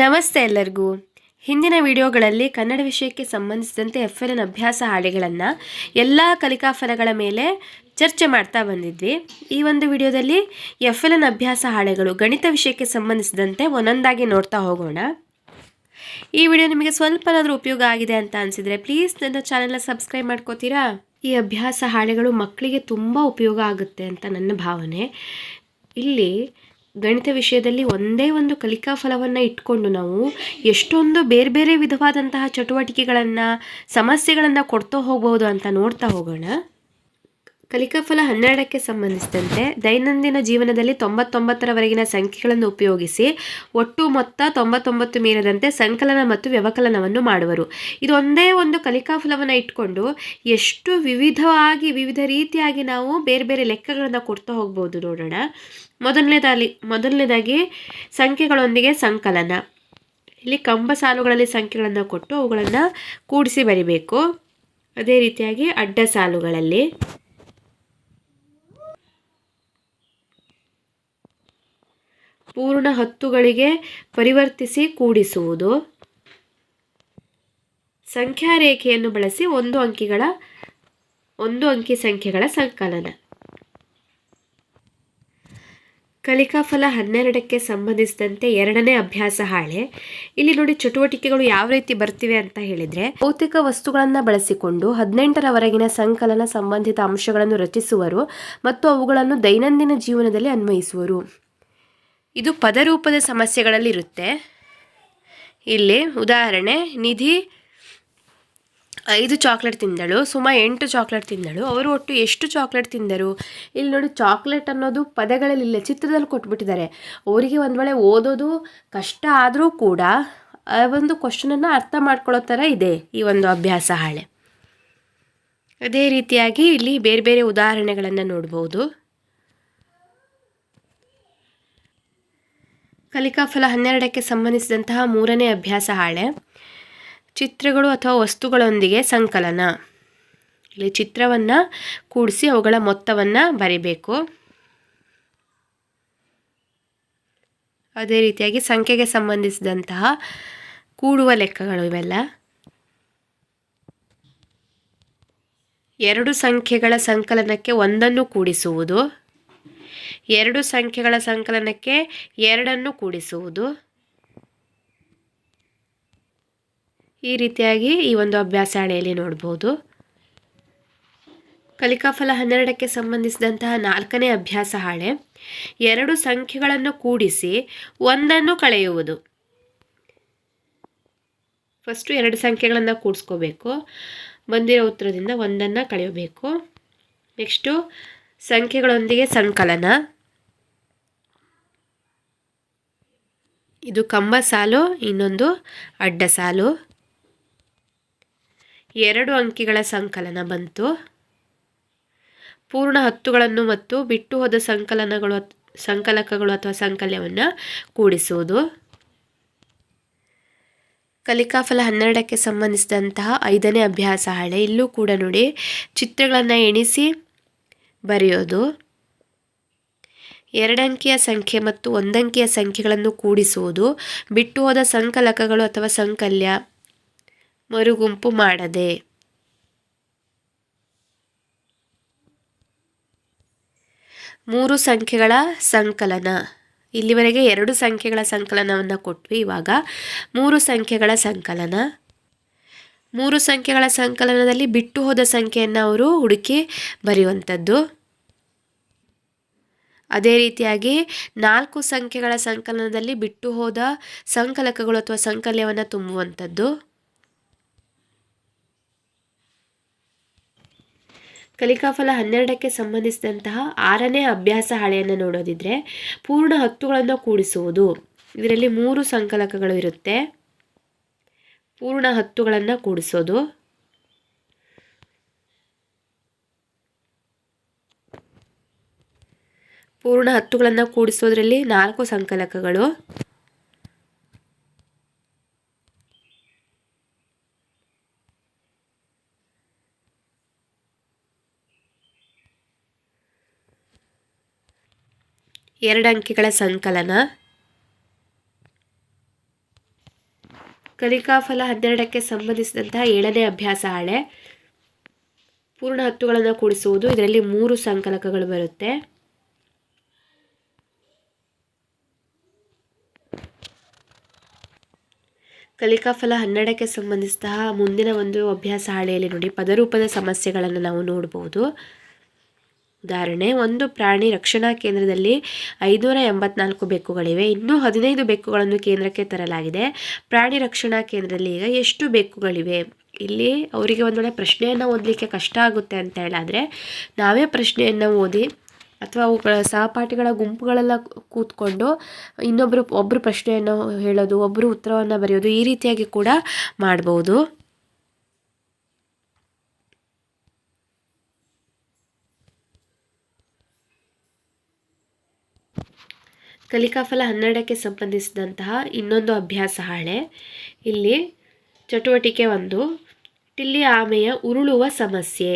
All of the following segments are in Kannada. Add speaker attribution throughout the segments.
Speaker 1: ನಮಸ್ತೆ ಎಲ್ಲರಿಗೂ. ಹಿಂದಿನ ವಿಡಿಯೋಗಳಲ್ಲಿ ಕನ್ನಡ ವಿಷಯಕ್ಕೆ ಸಂಬಂಧಿಸಿದಂತೆ ಎಫ್ ಎಲ್ ಎನ್ ಅಭ್ಯಾಸ ಹಾಳೆಗಳನ್ನು ಎಲ್ಲ ಕಲಿಕಾ ಫಲಗಳ ಮೇಲೆ ಚರ್ಚೆ ಮಾಡ್ತಾ ಬಂದಿದ್ವಿ. ಈ ಒಂದು ವಿಡಿಯೋದಲ್ಲಿ ಎಫ್ ಎಲ್ ಎನ್ ಅಭ್ಯಾಸ ಹಾಳೆಗಳು ಗಣಿತ ವಿಷಯಕ್ಕೆ ಸಂಬಂಧಿಸಿದಂತೆ ಒಂದೊಂದಾಗಿ ನೋಡ್ತಾ ಹೋಗೋಣ. ಈ ವಿಡಿಯೋ ನಿಮಗೆ ಸ್ವಲ್ಪನಾದರೂ ಉಪಯೋಗ ಆಗಿದೆ ಅಂತ ಅನಿಸಿದರೆ ಪ್ಲೀಸ್ ನನ್ನ ಚಾನೆಲ್ನ ಸಬ್ಸ್ಕ್ರೈಬ್ ಮಾಡ್ಕೋತೀರಾ? ಈ ಅಭ್ಯಾಸ ಹಾಳೆಗಳು ಮಕ್ಕಳಿಗೆ ತುಂಬ ಉಪಯೋಗ ಆಗುತ್ತೆ ಅಂತ ನನ್ನ ಭಾವನೆ. ಇಲ್ಲಿ ಗಣಿತ ವಿಷಯದಲ್ಲಿ ಒಂದೇ ಒಂದು ಕಲಿಕಾ ಫಲವನ್ನು ಇಟ್ಕೊಂಡು ನಾವು ಎಷ್ಟೊಂದು ಬೇರೆ ಬೇರೆ ವಿಧವಾದಂತಹ ಚಟುವಟಿಕೆಗಳನ್ನು, ಸಮಸ್ಯೆಗಳನ್ನು ಕೊಡ್ತಾ ಹೋಗ್ಬೋದು ಅಂತ ನೋಡ್ತಾ ಹೋಗೋಣ. ಕಲಿಕಾ ಫಲ ಹನ್ನೆರಡಕ್ಕೆ ಸಂಬಂಧಿಸಿದಂತೆ ದೈನಂದಿನ ಜೀವನದಲ್ಲಿ ತೊಂಬತ್ತೊಂಬತ್ತರವರೆಗಿನ ಸಂಖ್ಯೆಗಳನ್ನು ಉಪಯೋಗಿಸಿ ಒಟ್ಟು ಮೊತ್ತ ತೊಂಬತ್ತೊಂಬತ್ತು ಮೀರದಂತೆ ಸಂಕಲನ ಮತ್ತು ವ್ಯವಕಲನವನ್ನು ಮಾಡುವರು. ಇದೊಂದೇ ಒಂದೇ ಕಲಿಕಾ ಫಲವನ್ನು ಇಟ್ಕೊಂಡು ಎಷ್ಟು ವಿವಿಧವಾಗಿ, ವಿವಿಧ ರೀತಿಯಾಗಿ ನಾವು ಬೇರೆ ಬೇರೆ ಲೆಕ್ಕಗಳನ್ನು ಕೊಡ್ತಾ ಹೋಗ್ಬೋದು ನೋಡೋಣ. ಮೊದಲನೇದಾಗಿ ಮೊದಲನೇದಾಗಿ ಸಂಖ್ಯೆಗಳೊಂದಿಗೆ ಸಂಕಲನ. ಇಲ್ಲಿ ಕಂಬ ಸಾಲುಗಳಲ್ಲಿ ಸಂಖ್ಯೆಗಳನ್ನು ಕೊಟ್ಟು ಅವುಗಳನ್ನು ಕೂಡಿಸಿ ಬರಿಬೇಕು. ಅದೇ ರೀತಿಯಾಗಿ ಅಡ್ಡ ಸಾಲುಗಳಲ್ಲಿ. ಪೂರ್ಣ ಹತ್ತುಗಳಿಗೆ ಪರಿವರ್ತಿಸಿ ಕೂಡಿಸುವುದು. ಸಂಖ್ಯಾ ರೇಖೆಯನ್ನು ಬಳಸಿ ಒಂದು ಅಂಕಿಗಳ, ಒಂದು ಅಂಕಿ ಸಂಖ್ಯೆಗಳ ಸಂಕಲನ. ಕಲಿಕಾ ಫಲ ಹನ್ನೆರಡಕ್ಕೆ ಸಂಬಂಧಿಸಿದಂತೆ ಎರಡನೇ ಅಭ್ಯಾಸ ಹಾಳೆ. ಇಲ್ಲಿ ನೋಡಿ ಚಟುವಟಿಕೆಗಳು ಯಾವ ರೀತಿ ಬರ್ತಿವೆ ಅಂತ ಹೇಳಿದ್ರೆ, ಭೌತಿಕ ವಸ್ತುಗಳನ್ನು ಬಳಸಿಕೊಂಡು ಹದಿನೆಂಟರವರೆಗಿನ ಸಂಕಲನ ಸಂಬಂಧಿತ ಅಂಶಗಳನ್ನು ರಚಿಸುವರು ಮತ್ತು ಅವುಗಳನ್ನು ದೈನಂದಿನ ಜೀವನದಲ್ಲಿ ಅನ್ವಯಿಸುವರು. ಇದು ಪದರೂಪದ ಸಮಸ್ಯೆಗಳಲ್ಲಿ ಇರುತ್ತೆ ಇಲ್ಲಿ ಉದಾಹರಣೆ, ನಿಧಿ ಐದು ಚಾಕ್ಲೇಟ್ ತಿಂದಳು, ಸುಮ ಎಂಟು ಚಾಕ್ಲೇಟ್ ತಿಂದಳು. ಅವರು ಒಟ್ಟು ಎಷ್ಟು ಚಾಕ್ಲೇಟ್ ತಿಂದರು? ಇಲ್ಲಿ ನೋಡಿ, ಚಾಕ್ಲೇಟ್ ಅನ್ನೋದು ಪದಗಳಲ್ಲಿ ಇಲ್ಲ, ಚಿತ್ರದಲ್ಲಿ ಕೊಟ್ಬಿಟ್ಟಿದ್ದಾರೆ. ಅವರಿಗೆ ಒಂದು ವೇಳೆ ಓದೋದು ಕಷ್ಟ ಆದರೂ ಕೂಡ, ಆ ಒಂದು ಕ್ವಶನನ್ನು ಅರ್ಥ ಮಾಡ್ಕೊಳ್ಳೋ ಥರ ಇದೆ ಈ ಒಂದು ಅಭ್ಯಾಸ ಹಾಳೆ. ಅದೇ ರೀತಿಯಾಗಿ ಇಲ್ಲಿ ಬೇರೆ ಬೇರೆ ಉದಾಹರಣೆಗಳನ್ನು ನೋಡ್ಬೋದು. ಕಲಿಕಾ ಫಲ ಹನ್ನೆರಡಕ್ಕೆ ಸಂಬಂಧಿಸಿದಂತಹ ಮೂರನೇ ಅಭ್ಯಾಸ ಹಾಳೆ. ಚಿತ್ರಗಳು ಅಥವಾ ವಸ್ತುಗಳೊಂದಿಗೆ ಸಂಕಲನ. ಇಲ್ಲಿ ಚಿತ್ರವನ್ನು ಕೂಡಿಸಿ ಅವುಗಳ ಮೊತ್ತವನ್ನು ಬರಿಬೇಕು. ಅದೇ ರೀತಿಯಾಗಿ ಸಂಖ್ಯೆಗೆ ಸಂಬಂಧಿಸಿದಂತಹ ಕೂಡುವ ಲೆಕ್ಕಗಳು ಇವೆಲ್ಲ. ಎರಡು ಸಂಖ್ಯೆಗಳ ಸಂಕಲನಕ್ಕೆ ಒಂದನ್ನು ಕೂಡಿಸುವುದು. ಎರಡು ಸಂಖ್ಯೆಗಳ ಸಂಕಲನಕ್ಕೆ ಎರಡನ್ನು ಕೂಡಿಸುವುದು. ಈ ರೀತಿಯಾಗಿ ಈ ಒಂದು ಅಭ್ಯಾಸ ಹಣೆಯಲ್ಲಿ ನೋಡ್ಬೋದು. ಕಲಿಕಾಫಲ ಹನ್ನೆರಡಕ್ಕೆ ಸಂಬಂಧಿಸಿದಂತಹ ನಾಲ್ಕನೇ ಅಭ್ಯಾಸ ಹಾಳೆ. ಎರಡು ಸಂಖ್ಯೆಗಳನ್ನು ಕೂಡಿಸಿ ಒಂದನ್ನು ಕಳೆಯುವುದು. ಫಸ್ಟು ಎರಡು ಸಂಖ್ಯೆಗಳನ್ನು ಕೂಡಿಸ್ಕೋಬೇಕು. ಬಂದಿರೋ ಉತ್ತರದಿಂದ ಒಂದನ್ನು ಕಳೆಯಬೇಕು. ನೆಕ್ಸ್ಟು ಸಂಖ್ಯೆಗಳೊಂದಿಗೆ ಸಂಕಲನ. ಇದು ಕಂಬ ಸಾಲು, ಇನ್ನೊಂದು ಅಡ್ಡ ಸಾಲು. ಎರಡು ಅಂಕಿಗಳ ಸಂಕಲನ ಬಂತು. ಪೂರ್ಣ ಹತ್ತುಗಳನ್ನು ಮತ್ತು ಬಿಟ್ಟು ಹೋದ ಸಂಕಲನಗಳು ಸಂಕಲಕಗಳು ಅಥವಾ ಸಂಕಲ್ಯವನ್ನು ಕೂಡಿಸುವುದು. ಕಲಿಕಾಫಲ ಹನ್ನೆರಡಕ್ಕೆ ಸಂಬಂಧಿಸಿದಂತಹ ಐದನೇ ಅಭ್ಯಾಸ ಹಳೆ. ಇಲ್ಲೂ ಕೂಡ ನೋಡಿ, ಚಿತ್ರಗಳನ್ನು ಎಣಿಸಿ ಬರೆಯೋದು. ಎರಡಂಕಿಯ ಸಂಖ್ಯೆ ಮತ್ತು ಒಂದಂಕಿಯ ಸಂಖ್ಯೆಗಳನ್ನು ಕೂಡಿಸುವುದು. ಬಿಟ್ಟು ಹೋದ ಸಂಕಲಕಗಳು ಅಥವಾ ಸಂಕಲ್ಯ. ಮರುಗುಂಪು ಮಾಡದೆ. ಮೂರು ಸಂಖ್ಯೆಗಳ ಸಂಕಲನ. ಇಲ್ಲಿವರೆಗೆ ಎರಡು ಸಂಖ್ಯೆಗಳ ಸಂಕಲನವನ್ನು ಕೊಟ್ವಿ ಇವಾಗ. ಮೂರು ಸಂಖ್ಯೆಗಳ ಸಂಕಲನ. ಮೂರು ಸಂಖ್ಯೆಗಳ ಸಂಕಲನದಲ್ಲಿ ಬಿಟ್ಟು ಹೋದ ಸಂಖ್ಯೆಯನ್ನು ಅವರು ಹುಡುಕಿ ಬರೆಯುವಂಥದ್ದು. ಅದೇ ರೀತಿಯಾಗಿ ನಾಲ್ಕು ಸಂಖ್ಯೆಗಳ ಸಂಕಲನದಲ್ಲಿ ಬಿಟ್ಟು ಹೋದ ಸಂಕಲಕಗಳು ಅಥವಾ ಸಂಕಲ್ಯವನ್ನು ತುಂಬುವಂಥದ್ದು. ಕಲಿಕಾಫಲ ಹನ್ನೆರಡಕ್ಕೆ ಸಂಬಂಧಿಸಿದಂತಹ ಆರನೇ ಅಭ್ಯಾಸ ಹಾಳೆಯನ್ನು ನೋಡೋದಿದ್ರೆ ಪೂರ್ಣ ಹತ್ತುಗಳನ್ನು ಕೂಡಿಸುವುದು. ಇದರಲ್ಲಿ ಮೂರು ಸಂಕಲಕಗಳು ಇರುತ್ತೆ. ಪೂರ್ಣ ಹತ್ತುಗಳನ್ನು ಕೂಡಿಸೋದು. ಪೂರ್ಣ ಹತ್ತುಗಳನ್ನು ಕೂಡಿಸೋದ್ರಲ್ಲಿ ನಾಲ್ಕು ಸಂಕಲಕಗಳು. ಎರಡು ಅಂಕಿಗಳ ಸಂಕಲನ. ಕಲಿಕಾಫಲ ಹನ್ನೆರಡಕ್ಕೆ ಸಂಬಂಧಿಸಿದಂತಹ ಏಳನೇ ಅಭ್ಯಾಸ ಹಾಳೆ ಪೂರ್ಣ ಹತ್ತುಗಳನ್ನು ಕೂಡಿಸುವುದು, ಇದರಲ್ಲಿ ಮೂರು ಸಂಕಲಕಗಳು ಬರುತ್ತೆ. ಕಲಿಕಾಫಲ ಹನ್ನೆರಡಕ್ಕೆ ಸಂಬಂಧಿಸಿದ ಮುಂದಿನ ಒಂದು ಅಭ್ಯಾಸ ಹಾಳೆಯಲ್ಲಿ ನೋಡಿ, ಪದರೂಪದ ಸಮಸ್ಯೆಗಳನ್ನು ನಾವು ನೋಡಬಹುದು ಉದಾಹರಣೆ, ಒಂದು ಪ್ರಾಣಿ ರಕ್ಷಣಾ ಕೇಂದ್ರದಲ್ಲಿ ಐನೂರ ಎಂಬತ್ನಾಲ್ಕು ಬೆಕ್ಕುಗಳಿವೆ. ಇನ್ನೂ ಹದಿನೈದು ಬೆಕ್ಕುಗಳನ್ನು ಕೇಂದ್ರಕ್ಕೆ ತರಲಾಗಿದೆ. ಪ್ರಾಣಿ ರಕ್ಷಣಾ ಕೇಂದ್ರದಲ್ಲಿ ಈಗ ಎಷ್ಟು ಬೆಕ್ಕುಗಳಿವೆ? ಇಲ್ಲಿ ಅವರಿಗೆ ಒಂದು ಪ್ರಶ್ನೆಯನ್ನು ಓದಲಿಕ್ಕೆ ಕಷ್ಟ ಆಗುತ್ತೆ ಅಂತ ಹೇಳಾದರೆ, ನಾವೇ ಪ್ರಶ್ನೆಯನ್ನು ಓದಿ ಅಥವಾ ಅವುಗಳ ಸಹಪಾಠಿಗಳ ಗುಂಪುಗಳೆಲ್ಲ ಕೂತ್ಕೊಂಡು ಇನ್ನೊಬ್ಬರು ಒಬ್ಬರು ಪ್ರಶ್ನೆಯನ್ನು ಹೇಳೋದು ಒಬ್ಬರು ಉತ್ತರವನ್ನು ಬರೆಯೋದು ಈ ರೀತಿಯಾಗಿ ಕೂಡ ಮಾಡ್ಬೋದು. ಕಲಿಕಾಫಲ ಹನ್ನೆರಡಕ್ಕೆ ಸಂಬಂಧಿಸಿದಂತಹ ಇನ್ನೊಂದು ಅಭ್ಯಾಸ ಹಾಳೆ. ಇಲ್ಲಿ ಚಟುವಟಿಕೆ ಒಂದು, ಟಿಲ್ಲಿ ಆಮೆಯ ಉರುಳುವ ಸಮಸ್ಯೆ.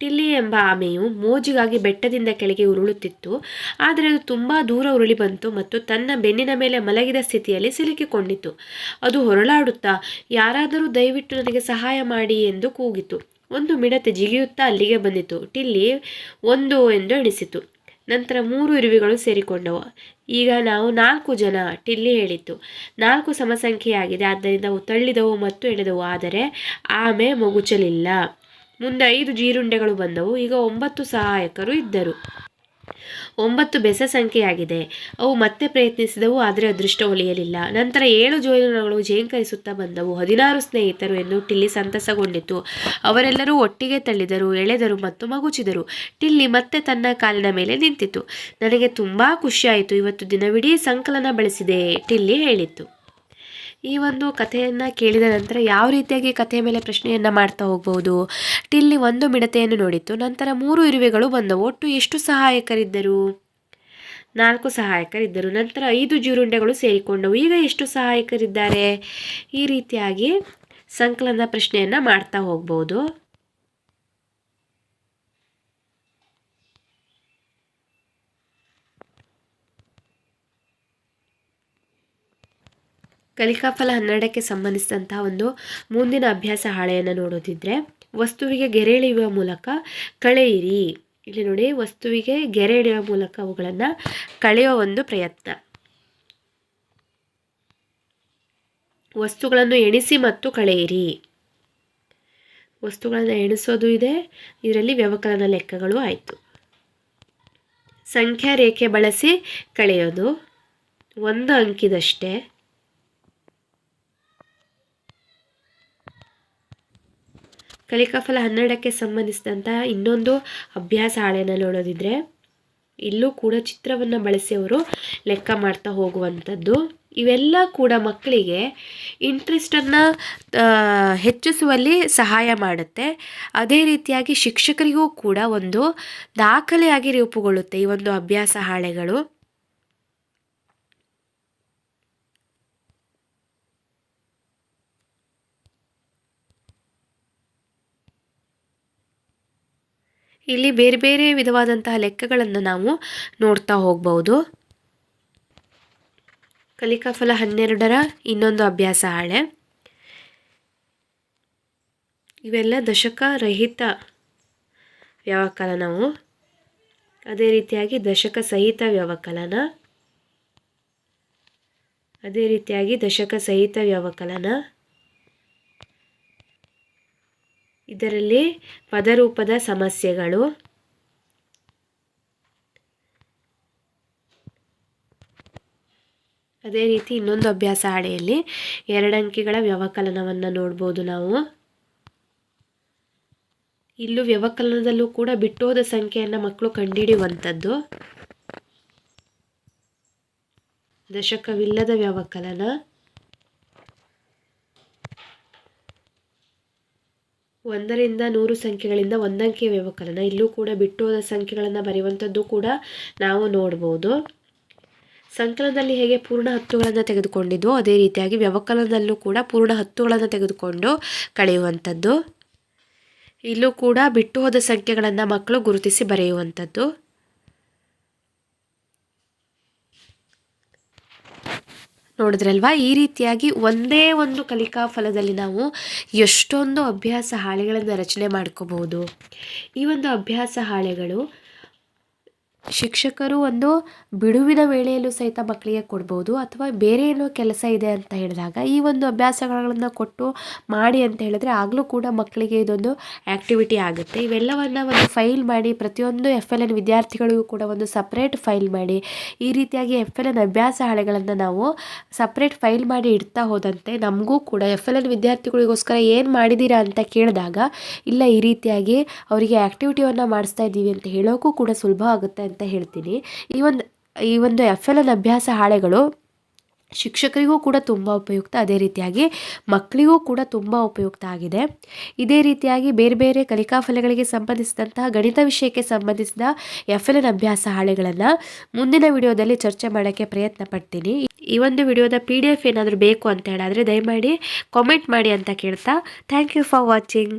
Speaker 1: ಟಿಲ್ಲಿ ಎಂಬ ಆಮೆಯು ಮೋಜಿಗಾಗಿ ಬೆಟ್ಟದಿಂದ ಕೆಳಗೆ ಉರುಳುತ್ತಿತ್ತು, ಆದರೆ ಅದು ತುಂಬ ದೂರ ಉರುಳಿ ಬಂತು ಮತ್ತು ತನ್ನ ಬೆನ್ನಿನ ಮೇಲೆ ಮಲಗಿದ ಸ್ಥಿತಿಯಲ್ಲಿ ಸಿಲುಕಿಕೊಂಡಿತು. ಅದು ಹೊರಳಾಡುತ್ತಾ, ಯಾರಾದರೂ ದಯವಿಟ್ಟು ನನಗೆ ಸಹಾಯ ಮಾಡಿ ಎಂದು ಕೂಗಿತು. ಒಂದು ಮಿಡತೆ ಜಿಗಿಯುತ್ತಾ ಅಲ್ಲಿಗೆ ಬಂದಿತು. ಟಿಲ್ಲಿ ಒಂದು ಎಂದು ಎಣಿಸಿತು. ನಂತರ ಮೂರು ಇರುವೆಗಳು ಸೇರಿಕೊಂಡವು. ಈಗ ನಾವು ನಾಲ್ಕು ಜನ, ಟಿಲ್ಲಿ ಹೇಳಿತ್ತು ನಾಲ್ಕು ಸಮಸಂಖ್ಯೆಯಾಗಿದೆ, ಆದ್ದರಿಂದ ಅವು ತಳ್ಳಿದವು ಮತ್ತು ಎಳೆದವು, ಆದರೆ ಆಮೆ ಮಗುಚಲಿಲ್ಲ. ಮುಂದೆ ಐದು ಜೀರುಂಡೆಗಳು ಬಂದವು, ಈಗ ಒಂಬತ್ತು ಸಹಾಯಕರು ಇದ್ದರು. ಒಂಬತ್ತು ಬೆಸ ಸಂಖ್ಯೆಯಾಗಿದೆ. ಅವು ಮತ್ತೆ ಪ್ರಯತ್ನಿಸಿದವು, ಆದರೆ ಅದೃಷ್ಟ ಒಲಿಯಲಿಲ್ಲ ನಂತರ ಏಳು ಜೋಯಿನಗಳು ಜೇಂಕರಿಸುತ್ತಾ ಬಂದವು. ಹದಿನಾರು ಸ್ನೇಹಿತರು ಎಂದು ಟಿಲ್ಲಿ ಸಂತಸಗೊಂಡಿತು. ಅವರೆಲ್ಲರೂ ಒಟ್ಟಿಗೆ ತಳ್ಳಿದರು, ಎಳೆದರು ಮತ್ತು ಮಗುಚಿದರು. ಟಿಲ್ಲಿ ಮತ್ತೆ ತನ್ನ ಕಾಲಿನ ಮೇಲೆ ನಿಂತಿತು. ನನಗೆ ತುಂಬ ಖುಷಿಯಾಯಿತು. ಇವತ್ತು ದಿನವಿಡೀ ಸಂಕಲನ ಬಳಸಿದೆ, ಟಿಲ್ಲಿ ಹೇಳಿತ್ತು. ಈ ಒಂದು ಕಥೆಯನ್ನು ಕೇಳಿದ ನಂತರ ಯಾವ ರೀತಿಯಾಗಿ ಕಥೆಯ ಮೇಲೆ ಪ್ರಶ್ನೆಯನ್ನು ಮಾಡ್ತಾ ಹೋಗ್ಬೋದು? ಟಿಲ್ಲಿ ಒಂದು ಮಿಡತೆಯನ್ನು ನೋಡಿತ್ತು. ನಂತರ ಮೂರು ಇರುವೆಗಳು ಬಂದವು. ಒಟ್ಟು ಎಷ್ಟು ಸಹಾಯಕರಿದ್ದರು? ನಾಲ್ಕು ಸಹಾಯಕರಿದ್ದರು. ನಂತರ ಐದು ಜೀರುಂಡೆಗಳು ಸೇರಿಕೊಂಡವು. ಈಗ ಎಷ್ಟು ಸಹಾಯಕರಿದ್ದಾರೆ? ಈ ರೀತಿಯಾಗಿ ಸಂಕಲನ ಪ್ರಶ್ನೆಯನ್ನು ಮಾಡ್ತಾ ಹೋಗ್ಬೋದು. ಕಲಿಕಾಫಲ ಹನ್ನೆರಡಕ್ಕೆ ಸಂಬಂಧಿಸಿದಂತಹ ಒಂದು ಮುಂದಿನ ಅಭ್ಯಾಸ ಹಾಳೆಯನ್ನು ನೋಡೋದಿದ್ರೆ, ವಸ್ತುವಿಗೆ ಗೆರೆ ಎಳೆಯುವ ಮೂಲಕ ಕಳೆಯಿರಿ. ಇಲ್ಲಿ ನೋಡಿ, ವಸ್ತುವಿಗೆ ಗೆರೆ ಎಳೆಯುವ ಮೂಲಕ ಅವುಗಳನ್ನು ಕಳೆಯುವ ಒಂದು ಪ್ರಯತ್ನ. ವಸ್ತುಗಳನ್ನು ಎಣಿಸಿ ಮತ್ತು ಕಳೆಯಿರಿ. ವಸ್ತುಗಳನ್ನು ಎಣಿಸೋದು ಇದೆ, ಇದರಲ್ಲಿ ವ್ಯವಕಲನ ಲೆಕ್ಕಗಳು ಆಯಿತು. ಸಂಖ್ಯಾ ರೇಖೆ ಬಳಸಿ ಕಳೆಯೋದು, ಒಂದು ಅಂಕಿದಷ್ಟೇ. ಕಲಿಕಾಫಲ ಹನ್ನೆರಡಕ್ಕೆ ಸಂಬಂಧಿಸಿದಂತಹ ಇನ್ನೊಂದು ಅಭ್ಯಾಸ ಹಾಳೆಯನ್ನು ನೋಡೋದಿದ್ರೆ, ಇಲ್ಲೂ ಕೂಡ ಚಿತ್ರವನ್ನು ಬಳಸಿ ಅವರು ಲೆಕ್ಕ ಮಾಡ್ತಾ ಹೋಗುವಂಥದ್ದು. ಇವೆಲ್ಲ ಕೂಡ ಮಕ್ಕಳಿಗೆ ಇಂಟ್ರೆಸ್ಟನ್ನು ಹೆಚ್ಚಿಸುವಲ್ಲಿ ಸಹಾಯ ಮಾಡುತ್ತೆ. ಅದೇ ರೀತಿಯಾಗಿ ಶಿಕ್ಷಕರಿಗೂ ಕೂಡ ಒಂದು ದಾಖಲೆಯಾಗಿ ರೂಪುಗೊಳ್ಳುತ್ತೆ ಈ ಒಂದು ಅಭ್ಯಾಸ ಹಾಳೆಗಳು. ಇಲ್ಲಿ ಬೇರೆ ಬೇರೆ ವಿಧವಾದಂತಹ ಲೆಕ್ಕಗಳನ್ನು ನಾವು ನೋಡ್ತಾ ಹೋಗ್ಬೋದು. ಕಲಿಕಾಫಲ ಹನ್ನೆರಡರ ಇನ್ನೊಂದು ಅಭ್ಯಾಸ ಹಾಳೆ. ಇವೆಲ್ಲ ದಶಕ ರಹಿತ ವ್ಯವಕಲನವು ಅದೇ ರೀತಿಯಾಗಿ ದಶಕ ಸಹಿತ ವ್ಯವಕಲನ. ಅದೇ ರೀತಿಯಾಗಿ ದಶಕ ಸಹಿತ ವ್ಯವಕಲನ. ಇದರಲ್ಲಿ ಪದರೂಪದ ಸಮಸ್ಯೆಗಳು. ಅದೇ ರೀತಿ ಇನ್ನೊಂದು ಅಭ್ಯಾಸ ಹಾಳೆಯಲ್ಲಿ ಎರಡಂಕಿಗಳ ವ್ಯವಕಲನವನ್ನು ನೋಡ್ಬೋದು ನಾವು. ಇಲ್ಲೂ ವ್ಯವಕಲನದಲ್ಲೂ ಕೂಡ ಬಿಟ್ಟೋದ ಸಂಖ್ಯೆಯನ್ನು ಮಕ್ಕಳು ಕಂಡಿಡಿಯುವಂಥದ್ದು ದಶಕವಿಲ್ಲದ ವ್ಯವಕಲನ. ಒಂದರಿಂದ ನೂರು ಸಂಖ್ಯೆಗಳಿಂದ ಒಂದಂಕಿಯ ವ್ಯವಕಲನ. ಇಲ್ಲೂ ಕೂಡ ಬಿಟ್ಟೋದ ಸಂಖ್ಯೆಗಳನ್ನು ಬರೆಯುವಂಥದ್ದು ಕೂಡ ನಾವು ನೋಡ್ಬೋದು. ಸಂಕಲನದಲ್ಲಿ ಹೇಗೆ ಪೂರ್ಣ ಹತ್ತುಗಳನ್ನು ತೆಗೆದುಕೊಂಡಿದ್ದು ಅದೇ ರೀತಿಯಾಗಿ ವ್ಯವಕಲನದಲ್ಲೂ ಕೂಡ ಪೂರ್ಣ ಹತ್ತುಗಳನ್ನು ತೆಗೆದುಕೊಂಡು ಕಳೆಯುವಂಥದ್ದು. ಇಲ್ಲೂ ಕೂಡ ಬಿಟ್ಟು ಹೋದ ಸಂಖ್ಯೆಗಳನ್ನು ಮಕ್ಕಳು ಗುರುತಿಸಿ ಬರೆಯುವಂಥದ್ದು. ನೋಡಿದ್ರಲ್ವಾ? ಈ ರೀತಿಯಾಗಿ ಒಂದೇ ಒಂದು ಕಲಿಕಾ ಫಲದಲ್ಲಿ ನಾವು ಎಷ್ಟೊಂದು ಅಭ್ಯಾಸ ಹಾಳೆಗಳನ್ನು ರಚನೆ ಮಾಡ್ಕೋಬಹುದು. ಈ ಒಂದು ಅಭ್ಯಾಸ ಹಾಳೆಗಳು ಶಿಕ್ಷಕರು ಒಂದು ಬಿಡುವಿನ ವೇಳೆಯಲ್ಲೂ ಸಹಿತ ಮಕ್ಕಳಿಗೆ ಕೊಡ್ಬೋದು ಅಥವಾ ಬೇರೆ ಏನೋ ಕೆಲಸ ಇದೆ ಅಂತ ಹೇಳಿದಾಗ ಈ ಒಂದು ಅಭ್ಯಾಸಗಳನ್ನು ಕೊಟ್ಟು ಮಾಡಿ ಅಂತ ಹೇಳಿದ್ರೆ ಆಗಲೂ ಕೂಡ ಮಕ್ಕಳಿಗೆ ಇದೊಂದು ಆ್ಯಕ್ಟಿವಿಟಿ ಆಗುತ್ತೆ. ಇವೆಲ್ಲವನ್ನು ಒಂದು ಫೈಲ್ ಮಾಡಿ ಪ್ರತಿಯೊಂದು ಎಫ್ ಎಲ್ ಎನ್ ವಿದ್ಯಾರ್ಥಿಗಳಿಗೂ ಕೂಡ ಒಂದು ಸಪ್ರೇಟ್ ಫೈಲ್ ಮಾಡಿ ಈ ರೀತಿಯಾಗಿ ಎಫ್ ಎಲ್ ಎನ್ ಅಭ್ಯಾಸ ಹಾಳೆಗಳನ್ನು ನಾವು ಸಪ್ರೇಟ್ ಫೈಲ್ ಮಾಡಿ ಇಡ್ತಾ ಹೋದಂತೆ ನಮಗೂ ಕೂಡ ಎಫ್ ಎಲ್ ಎನ್ ವಿದ್ಯಾರ್ಥಿಗಳಿಗೋಸ್ಕರ ಏನು ಮಾಡಿದ್ದೀರಾ ಅಂತ ಕೇಳಿದಾಗ ಇಲ್ಲ ಈ ರೀತಿಯಾಗಿ ಅವರಿಗೆ ಆ್ಯಕ್ಟಿವಿಟಿಯನ್ನು ಮಾಡಿಸ್ತಾ ಇದ್ದೀವಿ ಅಂತ ಹೇಳೋಕ್ಕೂ ಕೂಡ ಸುಲಭ ಆಗುತ್ತೆ ಹೇಳ್ತೀನಿ. ಈ ಒಂದು ಈ ಒಂದು ಎಫ್ ಎಲ್ ಎನ್ ಅಭ್ಯಾಸ ಹಾಳೆಗಳು ಶಿಕ್ಷಕರಿಗೂ ಕೂಡ ತುಂಬ ಉಪಯುಕ್ತ. ಅದೇ ರೀತಿಯಾಗಿ ಮಕ್ಕಳಿಗೂ ಕೂಡ ತುಂಬ ಉಪಯುಕ್ತ ಆಗಿದೆ. ಇದೇ ರೀತಿಯಾಗಿ ಬೇರೆ ಬೇರೆ ಕಲಿಕಾಫಲಗಳಿಗೆ ಸಂಬಂಧಿಸಿದಂತಹ, ಗಣಿತ ವಿಷಯಕ್ಕೆ ಸಂಬಂಧಿಸಿದ ಎಫ್ ಎಲ್ ಎನ್ ಅಭ್ಯಾಸ ಹಾಳೆಗಳನ್ನು ಮುಂದಿನ ವಿಡಿಯೋದಲ್ಲಿ ಚರ್ಚೆ ಮಾಡೋಕ್ಕೆ ಪ್ರಯತ್ನ ಪಡ್ತೀನಿ. ಈ ಒಂದು ವಿಡಿಯೋದ ಪಿ ಡಿ ಎಫ್ ಏನಾದರೂ ಬೇಕು ಅಂತ ಹೇಳಿದ್ರೆ ದಯಮಾಡಿ ಕಾಮೆಂಟ್ ಮಾಡಿ ಅಂತ ಕೇಳ್ತಾ ಥ್ಯಾಂಕ್ ಯು ಫಾರ್ ವಾಚಿಂಗ್